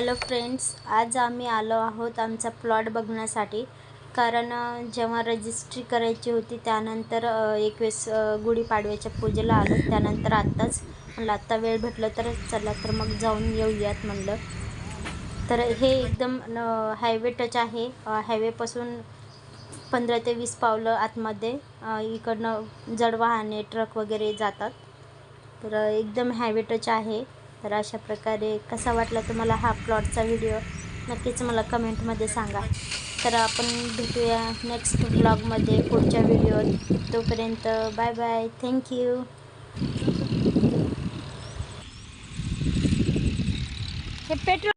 Hello friends आज आम्ही आलो आहोत आमचा प्लॉट बघण्यासाठी. कारण जेव्हा रजिस्ट्री करायची होती त्यानंतर एकवीस गुढीपाडव्याच्या पूजेला आलो. त्यानंतर आत्ताच म्हणलं आत्ता वेळ भेटलं तर चला तर मग जाऊन येऊयात म्हणलं. तर हे एकदम हायवे टच आहे. हायवेपासून पंधरा ते वीस पावलं आतमध्ये. इकडनं जड वाहने ट्रक वगैरे जातात. तर एकदम हायवे टच आहे. तर अशा प्रकारे कसा वाटला तुम्हाला हा प्लॉटचा व्हिडिओ नक्कीच मला कमेंटमध्ये सांगा. तर आपण भेटूया नेक्स्ट ब्लॉगमध्ये पुढच्या व्हिडिओत तोपर्यंत बाय बाय थँक्यू हे पेट्रोल